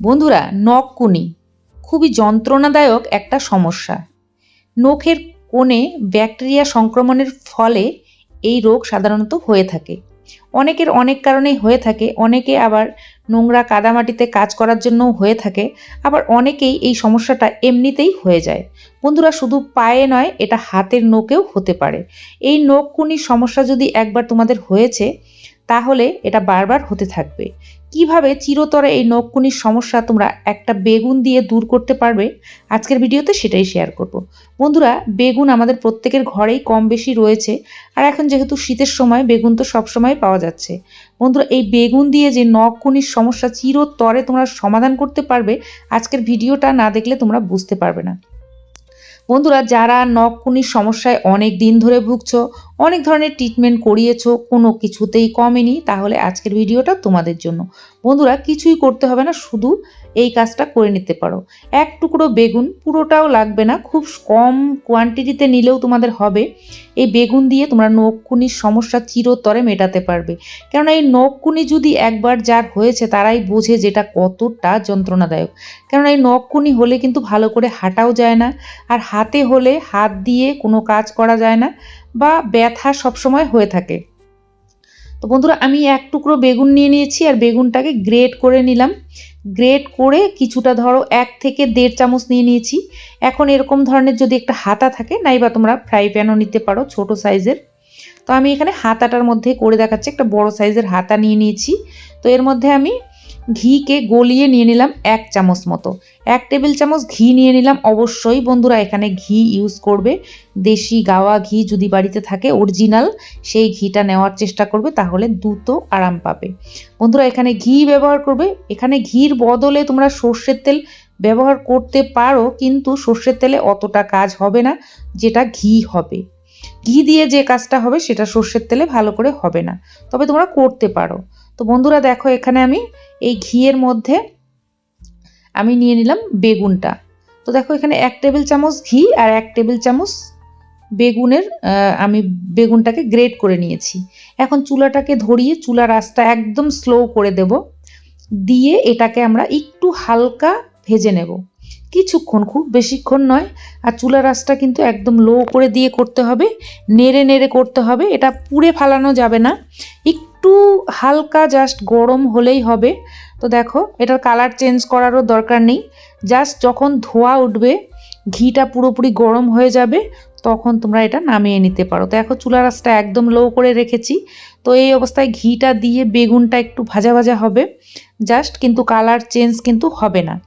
বন্ধুরা নখকুনি খুবই যন্ত্রণাদায়ক একটা সমস্যা। নখের কোণে ব্যাকটেরিয়া সংক্রমণের ফলে এই রোগ সাধারণত হয়ে থাকে। অনেকের অনেক কারণেই হয়ে থাকে, অনেকে আবার নোংরা কাদামাটিতে কাজ করার জন্যও হয়ে থাকে, আবার অনেকেই এই সমস্যাটা এমনিতেই হয়ে যায়। বন্ধুরা, শুধু পায়ে নয়, এটা হাতের নোকেও হতে পারে। এই নখকুনির সমস্যা যদি একবার তোমাদের হয়েছে, তাহলে এটা বারবার হতে থাকবে। কীভাবে চিরতরে এই নখকুনির সমস্যা তোমরা একটা বেগুন দিয়ে দূর করতে পারবে? আজকের ভিডিওতে সেটাই শেয়ার করব। বন্ধুরা, বেগুন আমাদের প্রত্যেকের ঘরেই কম বেশি রয়েছে আর এখন যেহেতু শীতের সময়, বেগুন তো সবসময় পাওয়া যাচ্ছে। বন্ধুরা, এই বেগুন দিয়ে যে নখকুনির সমস্যা চিরতরে তোমরা সমাধান করতে পারবে, আজকের ভিডিওটা না দেখলে তোমরা বুঝতে পারবে না। বন্ধুরা, যারা নখকুনির সমস্যায় অনেক দিন ধরে ভুগছো অনেক ধরনের ট্রিটমেন্ট করিয়েছো, কোনো কিছুতেই কমেনি, তাহলে আজকের ভিডিওটা তোমাদের জন্য। বন্ধুরা, কিছুই করতে হবে না, শুধু এই কাজটা করে নিতে পারো। এক টুকরো বেগুন, পুরোটাও লাগবে না, খুব কম কোয়ান্টিটিতে নিলেও তোমাদের হবে। এই বেগুন দিয়ে তোমরা নখকুনির সমস্যা চিরতরে মেটাতে পারবে। কেননা এই নখকুনি যদি একবার যার হয়েছে, তারাই বোঝে যেটা কতটা যন্ত্রণাদায়ক। কেননা এই নখকুনি হলে কিন্তু ভালো করে হাঁটাও যায় না, আর হাতে হলে হাত দিয়ে কোনো কাজ করা যায় না। বা ব্যথা সবসময় হয়ে থাকে। তো বন্ধুরা, আমি এক টুকরো বেগুন নিয়ে নিয়েছি আর বেগুনটাকে গ্রেট করে নিলাম। গ্রেট করে কিছুটা ধরো এক থেকে দেড় চামচ নিয়ে নিয়েছি। এখন এরকম ধরনের যদি একটা হাতা থাকে, নাইবা তোমরা ফ্রাই প্যানও নিতে পারো ছোট সাইজের। তো আমি এখানে হাতাটার মধ্যে করে দেখাচ্ছি, একটা বড় সাইজের হাতা নিয়ে নিয়েছি। তো এর মধ্যে আমি ঘিকে গলিয়ে নিয়ে নিলাম এক চামচ মতো। এক টেবিল চামচ ঘি নিয়ে নিলাম। অবশ্যই বন্ধুরা এখানে ঘি ইউজ করবে। দেশি গাওয়া ঘি যদি বাড়িতে থাকে অরিজিনাল সেই ঘিটা নেওয়ার চেষ্টা করবে, তাহলে দ্রুত আরাম পাবে। বন্ধুরা এখানে ঘি ব্যবহার করবে। এখানে ঘির বদলে তোমরা সর্ষের তেল ব্যবহার করতে পারো, কিন্তু সর্ষের তেলে অতটা কাজ হবে না, যেটা ঘি হবে। ঘি দিয়ে যে কাজটা হবে, সেটা সর্ষের তেলে ভালো করে হবে না। তবে তোমরা করতে পারো। তো বন্ধুরা দেখো, এখানে আমি এই ঘিয়ের মধ্যে আমি নিয়ে নিলাম বেগুনটা। তো দেখো, এখানে এক টেবিল চামচ ঘি আর এক টেবিল চামচ বেগুনের আমি বেগুনটাকে গ্রেট করে নিয়েছি। এখন চুলাটাকে ধরিয়ে চুলা রাস্তা একদম স্লো করে দেব। দিয়ে এটাকে আমরা একটু হালকা ভেজে নেব। কিছুক্ষণ, খুব বেশিক্ষণ নয়, আর চুলা রাসটা কিন্তু একদম লো করে দিয়ে করতে হবে। নেড়ে নেড়ে করতে হবে। এটা পুড়ে ফালানো যাবে না। একটু হালকা জাস্ট গরম হলেই হবে। তো দেখো, এটার কালার চেঞ্জ করারও দরকার নেই। জাস্ট যখন ধোয়া উঠবে, ঘিটা পুরোপুরি গরম হয়ে যাবে, তখন তোমরা এটা নামিয়ে নিতে পারো। তো এখন চুলা রাসটা একদম লো করে রেখেছি। তো এই অবস্থায় ঘিটা দিয়ে বেগুনটা একটু ভাজা ভাজা হবে। জাস্ট কিন্তু কালার চেঞ্জ কিন্তু হবে না।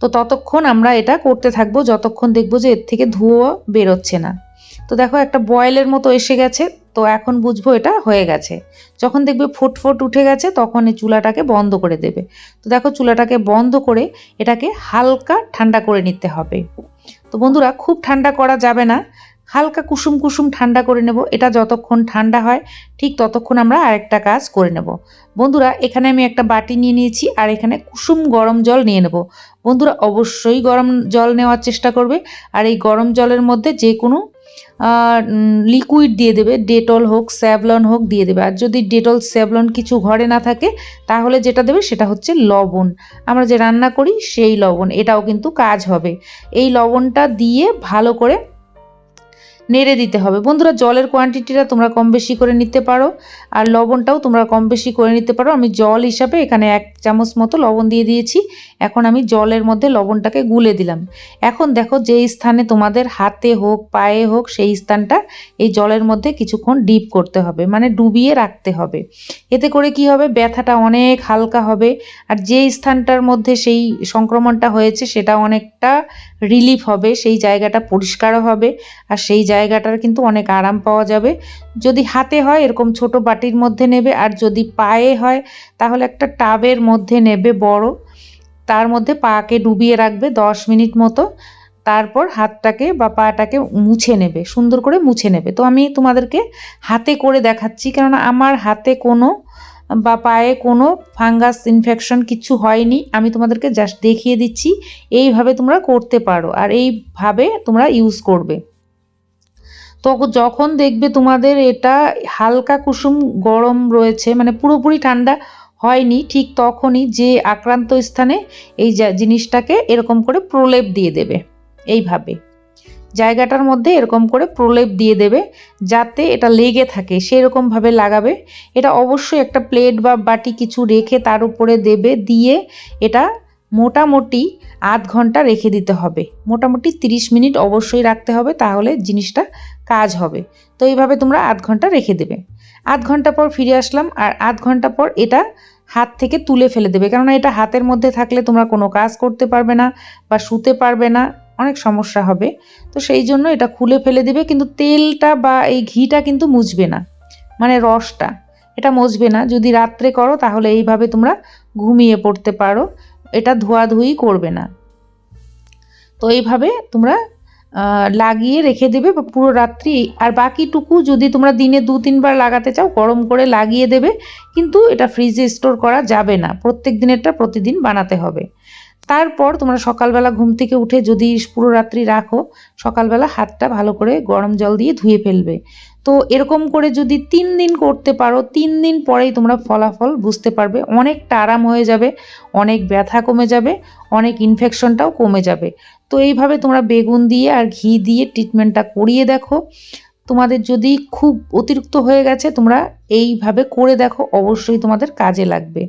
তো ততক্ষণ আমরা এটা করতে থাকব, যতক্ষণ দেখব যে এর থেকে ধুয়ো বেরোচ্ছে না। তো দেখো একটা বয়েলের মতো এসে গেছে, তো এখন বুঝব এটা হয়ে গেছে। যখন দেখবে ফুটফুট উঠে গেছে, তখন এই চুলাটাকে বন্ধ করে দেবে। তো দেখো চুলাটাকে বন্ধ করে এটাকে হালকা ঠান্ডা করে নিতে হবে। তো বন্ধুরা, খুব ঠান্ডা করা যাবে না। হালকা কুসুম কুসুম ঠান্ডা করে নেব। এটা যতক্ষণ ঠান্ডা হয়, ঠিক ততক্ষণ আমরা আরেকটা কাজ করে নেব। বন্ধুরা, এখানে আমি একটা বাটি নিয়ে নিয়েছি আর এখানে কুসুম গরম জল নিয়ে নেব। বন্ধুরা, অবশ্যই গরম জল নেওয়ার চেষ্টা করবে। আর এই গরম জলের মধ্যে যে কোনো লিকুইড দিয়ে দেবে ডেটল হোক স্যাভলন হোক দিয়ে দেবে। আর যদি ডেটল স্যাভলন কিছু ঘরে না থাকে, তাহলে যেটা দেবে সেটা হচ্ছে লবণ। আমরা যে রান্না করি সেই লবণ, এটাও কিন্তু কাজ হবে। এই লবণটা দিয়ে ভালো করে নেড়ে দিতে হবে। বন্ধুরা, জলের কোয়ান্টিটিটা তোমরা কম বেশি করে নিতে পারো আর লবণটাও তোমরা কম বেশি করে নিতে পারো। আমি জল হিসাবে এখানে এক চামচ মতো লবণ দিয়ে দিয়েছি। এখন আমি জলের মধ্যে লবণটাকে গুলে দিলাম। এখন দেখো যেই স্থানে তোমাদের হাতে হোক, পায়ে হোক, সেই স্থানটা এই জলের মধ্যে কিছুক্ষণ ডিপ করতে হবে মানে ডুবিয়ে রাখতে হবে। এতে করে কি হবে? ব্যথাটা অনেক হালকা হবে আর যেই স্থানটার মধ্যে সেই সংক্রমণটা হয়েছে সেটা অনেকটা রিলিফ হবে, সেই জায়গাটা পরিষ্কারও হবে আর সেই জায়গাটার কিন্তু অনেক আরাম পাওয়া যাবে। যদি হাতে হয়, এরকম ছোট বাটির মধ্যে নেবে, আর যদি পায়ে হয়, তাহলে একটা টাবের মধ্যে নেবে বড়। তার মধ্যে পাকে ডুবিয়ে রাখবে দশ মিনিট মতো। তারপর হাতটাকে বা পাটাকে মুছে নেবে, সুন্দর করে মুছে নেবে। তো আমি তোমাদেরকে হাতে করে দেখাচ্ছি, কেননা আমার হাতে কোনো বা পায়ে কোনো ফাঙ্গাস ইনফেকশন কিছু হয়নি। আমি তোমাদেরকে জাস্ট দেখিয়ে দিচ্ছি, এইভাবে তোমরা করতে পারো, আর এইভাবে তোমরা ইউজ করবে। তো যখন দেখবে তোমাদের এটা হালকা কুসুম গরম রয়েছে মানে পুরোপুরি ঠান্ডা হয়নি, ঠিক তখনই যে আক্রান্ত স্থানে এই জিনিসটাকে এরকম করে প্রলেপ দিয়ে দেবে, এইভাবে। জায়গাটার মধ্যে এরকম করে প্রলেপ দিয়ে দেবে, যাতে এটা লেগে থাকে, সেরকমভাবে লাগাবে। এটা অবশ্যই একটা প্লেট বা বাটি কিছু রেখে তার উপরে দেবে, দিয়ে এটা মোটামুটি আধ ঘণ্টা রেখে দিতে হবে। মোটামুটি 30 মিনিট অবশ্যই রাখতে হবে, তাহলে জিনিসটা কাজ হবে। তো এইভাবে তোমরা আধ ঘণ্টা রেখে দেবে। আধ ঘণ্টা পর ফিরে আসলাম, আর আধ ঘণ্টা পর এটা হাত থেকে তুলে ফেলে দেবে। কেননা এটা হাতের মধ্যে থাকলে তোমরা কোনো কাজ করতে পারবে না বা শুতে পারবে না, অনেক সমস্যা হবে। তো সেই জন্য এটা খুলে ফেলে দেবে, কিন্তু তেলটা বা এই ঘিটা কিন্তু মুছবে না। মানে রসটা, এটা মুছবে না। যদি রাত্রে করো, তাহলে এইভাবে তোমরা ঘুমিয়ে পড়তে পারো। এটা ধোয়াধুয়ি করবে না। তো এইভাবে তোমরা লাগিয়ে রেখে দেবে পুরো রাত্রি। আর বাকিটুকু যদি তোমরা দিনে দু, তিনবার লাগাতে চাও, গরম করে লাগিয়ে দেবে। কিন্তু এটা ফ্রিজে স্টোর করা যাবে না। প্রত্যেক দিনেরটা প্রতিদিন বানাতে হবে। তারপর তোমরা সকালবেলা ঘুম থেকে উঠে যদি পুরো রাত্রি রাখো, সকালবেলা হাতটা ভালো করে গরম জল দিয়ে ধুয়ে ফেলবে। তো এরকম করে যদি তিন দিন করতে পারো, তিন দিন পরেই তোমরা ফলাফল বুঝতে পারবে। অনেকটা আরাম হয়ে যাবে, অনেক ব্যথা কমে যাবে, অনেক ইনফেকশনটাও কমে যাবে। তো এইভাবে তোমরা বেগুন দিয়ে আর ঘি দিয়ে ট্রিটমেন্টটা করিয়ে দেখো। তোমাদের যদি খুব অতিরিক্ত হয়ে গেছে, তোমরা এইভাবে করে দেখো, অবশ্যই তোমাদের কাজে লাগবে।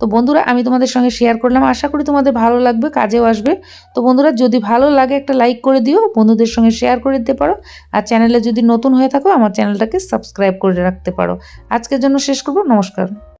তো বন্ধুরা, আমি তোমাদের সঙ্গে শেয়ার করলাম, আশা করি তোমাদের ভালো লাগবে, কাজেও আসবে। তো বন্ধুরা, যদি ভালো লাগে একটা লাইক করে দিও, বন্ধুদের সঙ্গে শেয়ার করে দিতে পারো। আর চ্যানেলে যদি নতুন হয়ে থাকো, আমার চ্যানেলটাকে সাবস্ক্রাইব করে রাখতে পারো। আজকের জন্য শেষ করব, নমস্কার।